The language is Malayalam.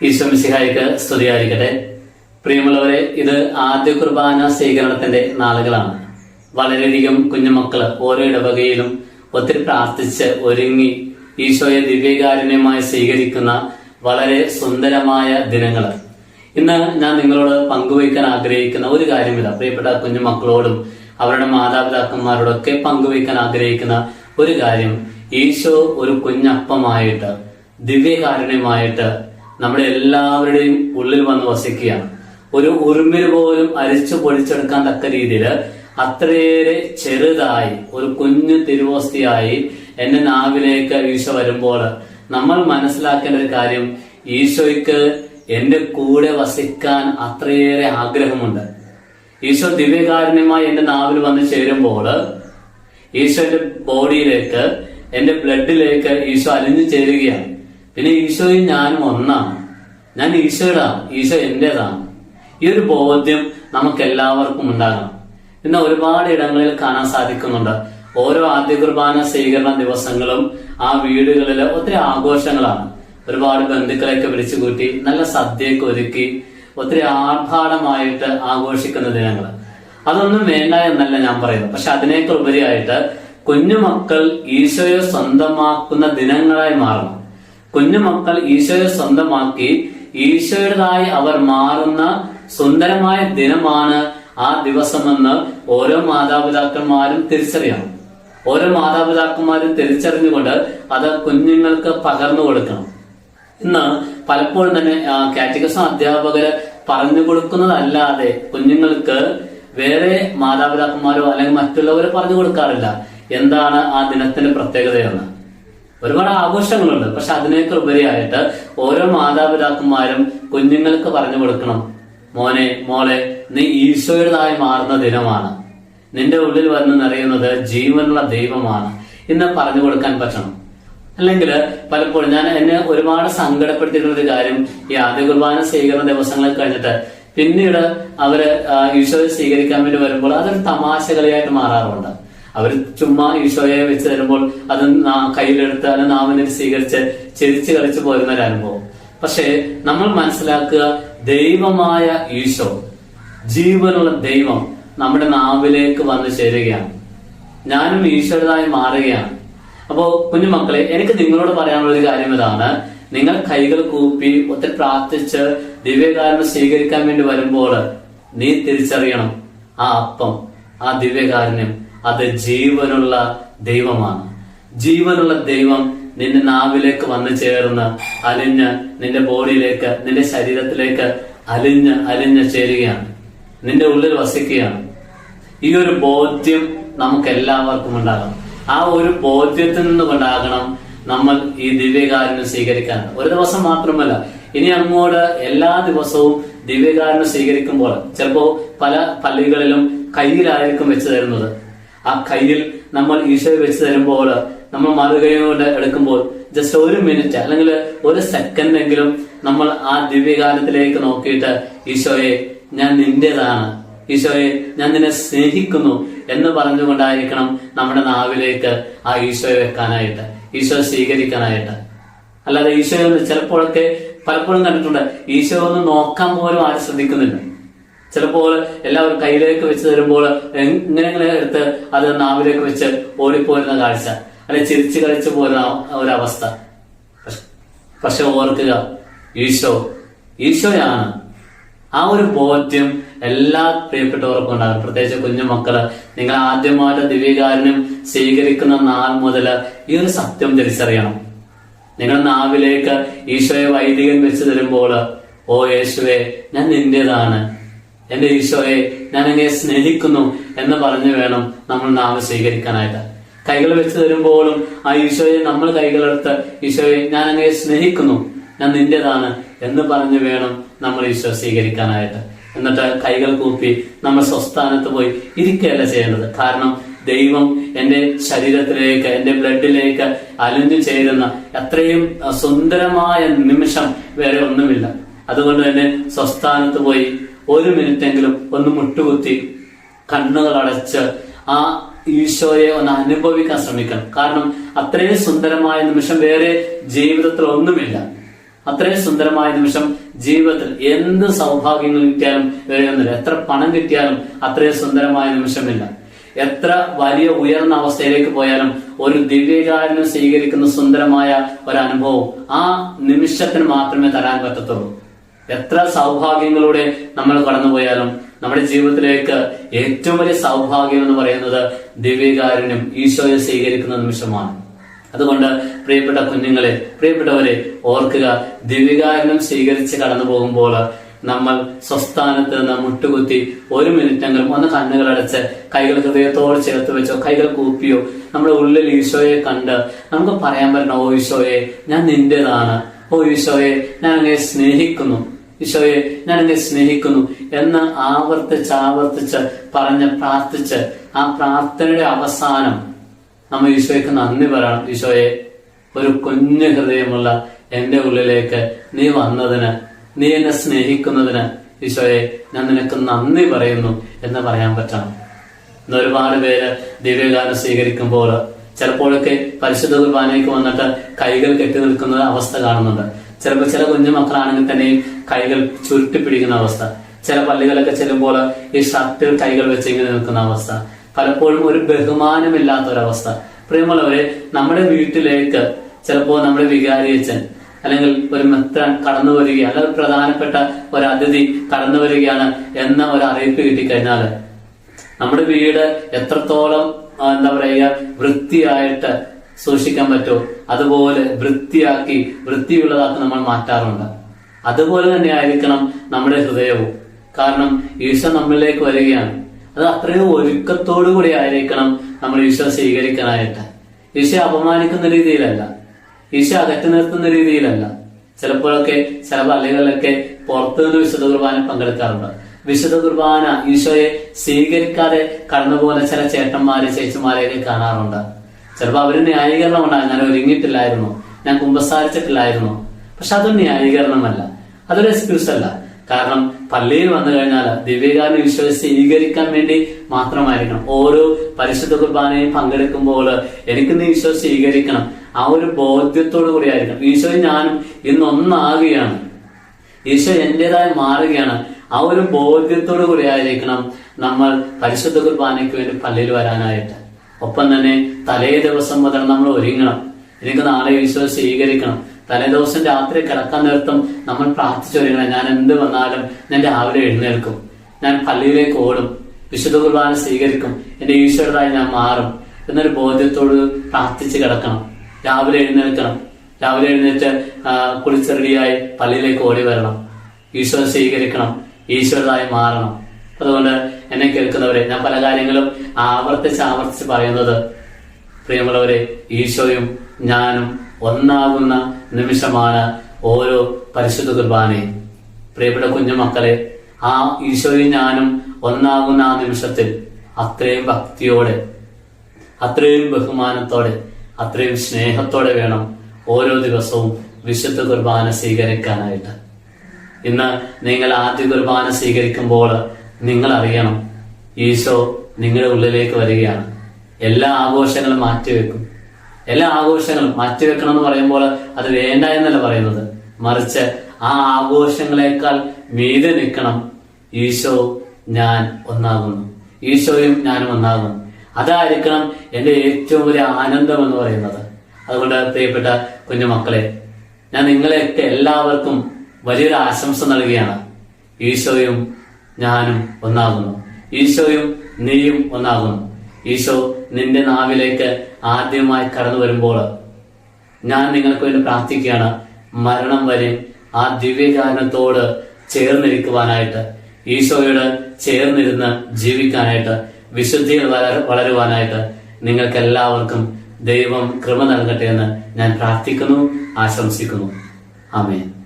ഈശ്വമിസിഹായിക്ക് സ്തുതിയായിരിക്കട്ടെ. പ്രിയമുള്ളവരെ ഇത് ആദ്യ കുർബാന സ്വീകരണത്തിന്റെ നാളുകളാണ്. വളരെയധികം കുഞ്ഞുമക്കൾ ഓരോ ഇടവകയിലും ഒത്തിരി പ്രാർത്ഥിച്ച് ഒരുങ്ങി ഈശോയെ ദിവ്യകാരുണ്യമായി സ്വീകരിക്കുന്ന വളരെ സുന്ദരമായ ദിനങ്ങൾ ഇന്ന് ഞാൻ നിങ്ങളോട് പങ്കുവയ്ക്കാൻ ആഗ്രഹിക്കുന്ന ഒരു കാര്യമില്ല പ്രിയപ്പെട്ട കുഞ്ഞുമക്കളോടും അവരുടെ മാതാപിതാക്കന്മാരോടൊക്കെ പങ്കുവയ്ക്കാൻ ആഗ്രഹിക്കുന്ന ഒരു കാര്യം ഈശോ ഒരു കുഞ്ഞപ്പമായിട്ട് ദിവ്യകാരുണ്യമായിട്ട് നമ്മുടെ എല്ലാവരുടെയും ഉള്ളിൽ വന്ന് വസിക്കുകയാണ് ഒരു ഉറുമ്പിൽ പോലും അരിച്ചു പൊടിച്ചെടുക്കാൻ തക്ക രീതിയിൽ അത്രയേറെ ചെറുതായി ഒരു കുഞ്ഞു തിരുവോസ്തിയായി എന്റെ നാവിലേക്ക് ഈശോ വരുമ്പോൾ നമ്മൾ മനസ്സിലാക്കേണ്ട ഒരു കാര്യം ഈശോയ്ക്ക് എന്റെ കൂടെ വസിക്കാൻ അത്രയേറെ ആഗ്രഹമുണ്ട്. ഈശോ ദിവ്യകാരുണ്യമായി എന്റെ നാവിൽ വന്ന് ചേരുമ്പോൾ ഈശോന്റെ ബോഡിയിലേക്ക് എന്റെ ബ്ലഡിലേക്ക് ഈശോ അലിഞ്ഞു ചേരുകയാണ്. പിന്നെ ഈശോയും ഞാനും ഒന്നാണ്. ഞാൻ ഈശോയുടെതാണ് ഈശോ എന്റേതാണ്. ഈ ഒരു ബോധ്യം നമുക്ക് എല്ലാവർക്കും ഉണ്ടാകണം. ഇന്ന് ഒരുപാട് ഇടങ്ങളിൽ കാണാൻ സാധിക്കുന്നുണ്ട്. ഓരോ ആദ്യ കുർബാന സ്വീകരണ ദിവസങ്ങളും ആ വീടുകളിൽ ഒത്തിരി ആഘോഷങ്ങളാണ്. ഒരുപാട് ബന്ധുക്കളെയൊക്കെ വിളിച്ചു കൂട്ടി നല്ല സദ്യയൊക്കെ ഒരുക്കി ഒത്തിരി ആർഭാടമായിട്ട് ആഘോഷിക്കുന്ന ദിനങ്ങൾ. അതൊന്നും വേണ്ട എന്നല്ല ഞാൻ പറയുന്നത്. പക്ഷെ അതിനേക്കാൾ ഉപരിയായിട്ട് കുഞ്ഞുമക്കൾ ഈശോയെ സ്വന്തമാക്കുന്ന ദിനങ്ങളായി മാറണം. കുഞ്ഞുമക്കൾ ഈശോയെ സ്വന്തമാക്കി ഈശോയുടേതായി അവർ മാറുന്ന സുന്ദരമായ ദിനമാണ് ആ ദിവസമെന്ന് ഓരോ മാതാപിതാക്കന്മാരും തിരിച്ചറിയണം. ഓരോ മാതാപിതാക്കന്മാരും തിരിച്ചറിഞ്ഞുകൊണ്ട് അത് കുഞ്ഞുങ്ങൾക്ക് പകർന്നു കൊടുക്കണം. ഇന്ന് പലപ്പോഴും തന്നെ കാറ്റഗസം അധ്യാപകര് പറഞ്ഞു കൊടുക്കുന്നതല്ലാതെ കുഞ്ഞുങ്ങൾക്ക് വേറെ മാതാപിതാക്കന്മാരോ അല്ലെങ്കിൽ മറ്റുള്ളവരോ പറഞ്ഞു കൊടുക്കാറില്ല. എന്താണ് ആ ദിനത്തിന്റെ പ്രത്യേകതയെന്ന്? ഒരുപാട് ആഘോഷങ്ങളുണ്ട്. പക്ഷെ അതിനേക്കാൾ ഉപരിയായിട്ട് ഓരോ മാതാപിതാക്കന്മാരും കുഞ്ഞുങ്ങൾക്ക് പറഞ്ഞു കൊടുക്കണം മോനെ മോളെ നീ ഈശോയുടേതായി മാറുന്ന ദിനമാണ്. നിന്റെ ഉള്ളിൽ വന്ന് നിറയുന്നത് ജീവനുള്ള ദൈവമാണ്. ഇന്ന് പറഞ്ഞു കൊടുക്കാൻ പറ്റണം. അല്ലെങ്കിൽ പലപ്പോഴും ഞാൻ എന്നെ ഒരുപാട് സങ്കടപ്പെടുത്തിയിട്ടുള്ള ഒരു കാര്യം ഈ ആദ്യ കുർബാന സ്വീകരണ ദിവസങ്ങൾ കഴിഞ്ഞിട്ട് പിന്നീട് അവർ ഈശോയെ സ്വീകരിക്കാൻ വേണ്ടി വരുമ്പോൾ അതൊരു തമാശ കളിയായിട്ട് മാറാറുണ്ട്. അവർ ചുമ്മാ ഈശോയെ വെച്ച് തരുമ്പോൾ അത് കയ്യിലെടുത്ത് അല്ല നാമനെ സ്വീകരിച്ച് ചിരിച്ചു കളിച്ചു പോരുന്ന ഒരു അനുഭവം. പക്ഷേ നമ്മൾ മനസ്സിലാക്കുക ദൈവമായ ഈശോ ജീവനുള്ള ദൈവം നമ്മുടെ നാവിലേക്ക് വന്ന് ചേരുകയാണ്. ഞാനും ഈശ്വരനായി മാറുകയാണ്. അപ്പോ കുഞ്ഞുമക്കളെ എനിക്ക് നിങ്ങളോട് പറയാനുള്ള ഒരു കാര്യം ഇതാണ്. നിങ്ങൾ കൈകൾ കൂപ്പി ഒത്തിരി പ്രാർത്ഥിച്ച് ദിവ്യകാരണം സ്വീകരിക്കാൻ വേണ്ടി വരുമ്പോൾ നീ തിരിച്ചറിയണം ആ അപ്പം ആ ദിവ്യകാരുണ്യം. അത് ജീവനുള്ള ദൈവമാണ്. ജീവനുള്ള ദൈവം നിന്റെ നാവിലേക്ക് വന്നു ചേർന്ന് അലിഞ്ഞ് നിന്റെ ബോഡിയിലേക്ക് നിന്റെ ശരീരത്തിലേക്ക് അലിഞ്ഞ് അലിഞ്ഞ് ചേരുകയാണ്. നിന്റെ ഉള്ളിൽ വസിക്കുകയാണ്. ഈ ഒരു ബോധ്യം നമുക്ക് എല്ലാവർക്കും ഉണ്ടാകണം. ആ ഒരു ബോധ്യത്തിൽ നിന്ന് കൊണ്ടാകണം നമ്മൾ ഈ ദിവ്യകാരനെ സ്വീകരിക്കാൻ. ഒരു ദിവസം മാത്രമല്ല ഇനി അങ്ങോട്ട് എല്ലാ ദിവസവും ദിവ്യകാരനെ സ്വീകരിക്കുമ്പോൾ ചിലപ്പോ പല പള്ളികളിലും കയ്യിലായിരിക്കും വെച്ച് തരുന്നത്. ആ കയ്യിൽ നമ്മൾ ഈശോയെ വെച്ച് തരുമ്പോൾ നമ്മൾ മറുകൈകൊണ്ട് എടുക്കുമ്പോൾ ജസ്റ്റ് ഒരു മിനിറ്റ് അല്ലെങ്കിൽ ഒരു സെക്കൻഡ് എങ്കിലും നമ്മൾ ആ ദിവ്യകാലത്തിലേക്ക് നോക്കിയിട്ട് ഈശോയെ ഞാൻ നിന്റേതാണ്. ഈശോയെ ഞാൻ നിന്നെ സ്നേഹിക്കുന്നു എന്ന് പറഞ്ഞുകൊണ്ടായിരിക്കണം നമ്മുടെ നാവിലേക്ക് ആ ഈശോയെ വെക്കാനായിട്ട് ഈശോ സ്വീകരിക്കാനായിട്ട്. അല്ലാതെ ഈശോയെ ചിലപ്പോഴൊക്കെ പലപ്പോഴും കണ്ടിട്ടുണ്ട് ഈശോ ഒന്ന് നോക്കാൻ പോലും ആരും ശ്രദ്ധിക്കുന്നില്ല. ചിലപ്പോൾ എല്ലാവരും കയ്യിലേക്ക് വെച്ച് തരുമ്പോൾ ഇങ്ങനെ എടുത്ത് അത് നാവിലേക്ക് വെച്ച് ഓടിപ്പോരുന്ന കാഴ്ച. അല്ലെ ചിരിച്ചു കളിച്ചു പോരുന്ന ഒരവസ്ഥ. പക്ഷെ ഓർക്കുക ഈശോ ഈശോയാണ് ആ ഒരു ബോധ്യം എല്ലാ പ്രിയപ്പെട്ടവർക്കും ഉണ്ടാകും പ്രത്യേകിച്ച് കുഞ്ഞു മക്കൾ നിങ്ങൾ ആദ്യമായിട്ട് ദിവ്യകാരനും സ്വീകരിക്കുന്ന നാൾ മുതൽ ഈ ഒരു സത്യം തിരിച്ചറിയണം. നിങ്ങൾ നാവിലേക്ക് ഈശോയെ വൈദികൻ വെച്ച് തരുമ്പോൾ ഓ യേശുവേ ഞാൻ നിന്റേതാണ്. എന്റെ ഈശോയെ ഞാൻ എന്നെ സ്നേഹിക്കുന്നു എന്ന് പറഞ്ഞു വേണം നമ്മൾ നാമ സ്വീകരിക്കാനായിട്ട്. കൈകൾ വെച്ച് തരുമ്പോഴും ആ ഈശോയെ നമ്മൾ കൈകളെടുത്ത് ഈശോയെ ഞാൻ എന്നെ സ്നേഹിക്കുന്നു ഞാൻ നിന്റേതാണ് എന്ന് പറഞ്ഞു വേണം നമ്മൾ ഈശോ സ്വീകരിക്കാനായിട്ട്. എന്നിട്ട് കൈകൾ കൂപ്പി നമ്മൾ സ്വസ്ഥാനത്ത് പോയി ഇരിക്കുകയല്ല ചെയ്യേണ്ടത്. കാരണം ദൈവം എന്റെ ശരീരത്തിലേക്ക് എന്റെ ബ്ലഡിലേക്ക് അലിഞ്ഞു ചേരുന്ന അത്രയും സുന്ദരമായ നിമിഷം വേറെ ഒന്നുമില്ല. അതുകൊണ്ട് തന്നെ സ്വസ്ഥാനത്ത് പോയി ഒരു മിനിറ്റെങ്കിലും ഒന്ന് മുട്ടുകുത്തി കണ്ണുകൾ അടച്ച് ആ ഈശോയെ ഒന്ന് അനുഭവിക്കാൻ ശ്രമിക്കണം. കാരണം അത്രയും സുന്ദരമായ നിമിഷം വേറെ ജീവിതത്തിൽ ഒന്നുമില്ല. അത്രയും സുന്ദരമായ നിമിഷം ജീവിതത്തിൽ എന്ത് സൗഭാഗ്യങ്ങൾ കിട്ടിയാലും വേറെ ഒന്നുമില്ല. എത്ര പണം കിട്ടിയാലും അത്രയും സുന്ദരമായ നിമിഷമില്ല. എത്ര വലിയ ഉയർന്ന അവസ്ഥയിലേക്ക് പോയാലും ഒരു ദിവ്യകാരനും സ്വീകരിക്കുന്ന സുന്ദരമായ ഒരു അനുഭവം ആ നിമിഷത്തിന് മാത്രമേ തരാൻ പറ്റത്തുള്ളൂ. എത്ര സൗഭാഗ്യങ്ങളിലൂടെ നമ്മൾ കടന്നുപോയാലും നമ്മുടെ ജീവിതത്തിലേക്ക് ഏറ്റവും വലിയ സൗഭാഗ്യം എന്ന് പറയുന്നത് ദിവ്യകാരനും ഈശോയെ സ്വീകരിക്കുന്ന നിമിഷമാണ്. അതുകൊണ്ട് പ്രിയപ്പെട്ട കുഞ്ഞുങ്ങളെ പ്രിയപ്പെട്ടവരെ ഓർക്കുക ദിവ്യകാരനം സ്വീകരിച്ച് കടന്നു പോകുമ്പോൾ നമ്മൾ സ്വസ്ഥാനത്ത് നിന്ന് മുട്ടുകുത്തി ഒരു മിനിറ്റെങ്കിലും ഒന്ന് കണ്ണുകൾ അടച്ച് കൈകൾ ഹൃദയത്തോട് ചേർത്ത് വെച്ചോ കൈകൾ കൂപ്പിയോ നമ്മുടെ ഉള്ളിൽ ഈശോയെ കണ്ട് നമുക്ക് പറയാൻ പറ്റണം ഓ ഈശോയെ ഞാൻ നിന്റേതാണ്. ഓ ഈശോയെ ഞാൻ അങ്ങനെ സ്നേഹിക്കുന്നു. ഈശോയെ ഞാൻ എന്നെ സ്നേഹിക്കുന്നു എന്ന് ആവർത്തിച്ച് ആവർത്തിച്ച് പറഞ്ഞ് പ്രാർത്ഥിച്ച് ആ പ്രാർത്ഥനയുടെ അവസാനം നമ്മൾ ഈശോയ്ക്ക് നന്ദി പറയണം. ഈശോയെ ഒരു കുഞ്ഞു ഹൃദയമുള്ള എന്റെ ഉള്ളിലേക്ക് നീ വന്നതിന് നീ എന്നെ സ്നേഹിക്കുന്നതിന് ഈശോയെ ഞാൻ നിനക്ക് നന്ദി പറയുന്നു എന്ന് പറയാൻ പറ്റണം. ഇന്ന് ഒരുപാട് പേര് ദിവ്യഗാനം സ്വീകരിക്കുമ്പോൾ ചിലപ്പോഴൊക്കെ പരിശുദ്ധ കുർബാനയ്ക്ക് വന്നിട്ട് കൈകൾ കെട്ടി നിൽക്കുന്ന അവസ്ഥ കാണുന്നുണ്ട്. ചിലപ്പോൾ ചില കുഞ്ഞു മക്കളാണെങ്കിൽ തന്നെയും കൈകൾ ചുരുട്ടി പിടിക്കുന്ന അവസ്ഥ. ചില പള്ളികളൊക്കെ ചെല്ലുമ്പോൾ ഈ ഷർട്ടിൽ കൈകൾ വെച്ച് ഇങ്ങനെ നിൽക്കുന്ന അവസ്ഥ. പലപ്പോഴും ഒരു ബഹുമാനമില്ലാത്ത ഒരവസ്ഥ പ്രിയമുള്ളവരെ നമ്മുടെ വീട്ടിലേക്ക് ചിലപ്പോൾ നമ്മുടെ വികാരിയച്ഛൻ അല്ലെങ്കിൽ ഒരു മിത്രൻ കടന്നു വരിക അല്ലെങ്കിൽ പ്രധാനപ്പെട്ട ഒരു അതിഥി കടന്നു വരികയാണ് എന്ന ഒരു അറിയിപ്പ് കിട്ടിക്കഴിഞ്ഞാൽ നമ്മുടെ വീട് എത്രത്തോളം എന്താ പറയുക വൃത്തിയായിട്ട് സൂക്ഷിക്കാൻ പറ്റുമോ അതുപോലെ വൃത്തിയാക്കി വൃത്തിയുള്ളതാക്കി നമ്മൾ മാറ്റാറുണ്ട്. അതുപോലെ തന്നെ ആയിരിക്കണം നമ്മുടെ ഹൃദയവും. കാരണം ഈശോ നമ്മളിലേക്ക് വരികയാണ്. അത് അത്രയും ഒരുക്കത്തോടു കൂടി ആയിരിക്കണം നമ്മൾ ഈശോ സ്വീകരിക്കാനായിട്ട്. ഈശോ അപമാനിക്കുന്ന രീതിയിലല്ല. ഈശോ അകറ്റി നിർത്തുന്ന രീതിയിലല്ല. ചിലപ്പോഴൊക്കെ ചില പള്ളികളിലൊക്കെ പുറത്തു നിന്ന് വിശുദ്ധ കുർബാന പങ്കെടുക്കാറുണ്ട്. വിശുദ്ധ കുർബാന ഈശോയെ സ്വീകരിക്കാതെ കടന്നുപോകുന്ന ചില ചേട്ടന്മാരെ ചേച്ചിമാരെയൊക്കെ കാണാറുണ്ട്. ചിലപ്പോൾ അവർ ന്യായീകരണം ഉണ്ടാകും ഞാൻ ഒരുങ്ങിയിട്ടില്ലായിരുന്നു. ഞാൻ കുമ്പസാരിച്ചിട്ടില്ലായിരുന്നു. പക്ഷെ അതൊരു ന്യായീകരണമല്ല. അതൊരു എക്സ്ക്യൂസ് അല്ല. കാരണം പള്ളിയിൽ വന്നു കഴിഞ്ഞാൽ ദിവ്യകാരനെ വിശ്വസിച്ച് സ്വീകരിക്കാൻ വേണ്ടി മാത്രമായിരിക്കണം. ഓരോ പരിശുദ്ധ കുർബാനയും പങ്കെടുക്കുമ്പോൾ എനിക്ക് നീ വിശ്വസിച്ച് സ്വീകരിക്കണം ആ ഒരു ബോധ്യത്തോടു കൂടി ആയിരിക്കണം ഈശോ ഞാനും ഇന്ന് ഒന്നാകുകയാണ് ഈശോ എന്റെതായി മാറുകയാണ്. ആ ഒരു ബോധ്യത്തോടു കൂടി ആയിരിക്കണം നമ്മൾ പരിശുദ്ധ കുർബാനയ്ക്ക് വേണ്ടി പള്ളിയിൽ വരാനായിട്ട്. ഒപ്പം തന്നെ തലേ ദിവസം മുതൽ നമ്മൾ ഒരുങ്ങണം. എനിക്ക് നാളെ ഈശോ സ്വീകരിക്കണം. തലേ ദിവസം രാത്രി കിടക്കാൻ നേരത്തും നമ്മൾ പ്രാർത്ഥിച്ചൊരുങ്ങണം ഞാൻ എന്ത് വന്നാലും ഞാൻ രാവിലെ എഴുന്നേൽക്കും. ഞാൻ പള്ളിയിലേക്ക് ഓടും. വിശുദ്ധ കുർബാന സ്വീകരിക്കും. എന്റെ ഈശോയുടേതായി ഞാൻ മാറും. എന്നൊരു ബോധ്യത്തോട് പ്രാർത്ഥിച്ച് കിടക്കണം. രാവിലെ എഴുന്നേൽക്കണം. രാവിലെ എഴുന്നേറ്റ് കുളിച്ചെറിയായി പള്ളിയിലേക്ക് ഓടി വരണം. ഈശോ സ്വീകരിക്കണം. ഈശോയുടേതായി മാറണം. അതുകൊണ്ട് എന്നെ കേൾക്കുന്നവരെ ഞാൻ പല കാര്യങ്ങളും ആവർത്തിച്ച് ആവർത്തിച്ച് പറയുന്നത്. പ്രിയമുള്ളവരെ ഈശോയും ഞാനും ഒന്നാകുന്ന നിമിഷമാണ് ഓരോ പരിശുദ്ധ കുർബാനയും. പ്രിയപ്പെട്ട കുഞ്ഞുമക്കളെ ആ ഈശോയും ഞാനും ഒന്നാകുന്ന ആ നിമിഷത്തിൽ അത്രയും ഭക്തിയോടെ അത്രയും ബഹുമാനത്തോടെ അത്രയും സ്നേഹത്തോടെ വേണം ഓരോ ദിവസവും വിശുദ്ധ കുർബാന സ്വീകരിക്കാനായിട്ട്. ഇന്ന് നിങ്ങൾ ആദ്യ കുർബാന സ്വീകരിക്കുമ്പോൾ നിങ്ങൾ അറിയണം ഈശോ നിങ്ങളുടെ ഉള്ളിലേക്ക് വരികയാണ്. എല്ലാ ആഘോഷങ്ങളും മാറ്റിവെക്കും. എല്ലാ ആഘോഷങ്ങളും മാറ്റിവെക്കണം എന്ന് പറയുമ്പോൾ അത് വേണ്ട എന്നല്ല പറയുന്നത്. മറിച്ച് ആ ആഘോഷങ്ങളെക്കാൾ മീതെ നിൽക്കണം. ഈശോ ഞാൻ ഒന്നാകുന്നു. ഈശോയും ഞാനും ഒന്നാകുന്നു. അതായിരിക്കണം എന്റെ ഏറ്റവും വലിയ ആനന്ദം എന്ന് പറയുന്നത്. അതുകൊണ്ട് പ്രിയപ്പെട്ട കുഞ്ഞുമക്കളെ ഞാൻ നിങ്ങളെയൊക്കെ എല്ലാവർക്കും വലിയൊരു ആശംസ നൽകുകയാണ്. ഈശോയും ഞാനും ഒന്നാകുന്നു. ഈശോയും നീയും ഒന്നാകുന്നു. ഈശോ നിന്റെ നാവിലേക്ക് ആദ്യമായി കടന്നു വരുമ്പോൾ ഞാൻ നിങ്ങൾക്ക് വേണ്ടി പ്രാർത്ഥിക്കുകയാണ്. മരണം വരെ ആ ദിവ്യകാരണത്തോട് ചേർന്നിരിക്കുവാനായിട്ട് ഈശോയോട് ചേർന്നിരുന്ന് ജീവിക്കാനായിട്ട് വിശുദ്ധിയിൽ വളര വളരുവാനായിട്ട് നിങ്ങൾക്ക് എല്ലാവർക്കും ദൈവം കൃപ നൽകട്ടെ എന്ന് ഞാൻ പ്രാർത്ഥിക്കുന്നു ആശംസിക്കുന്നു. ആമേൻ.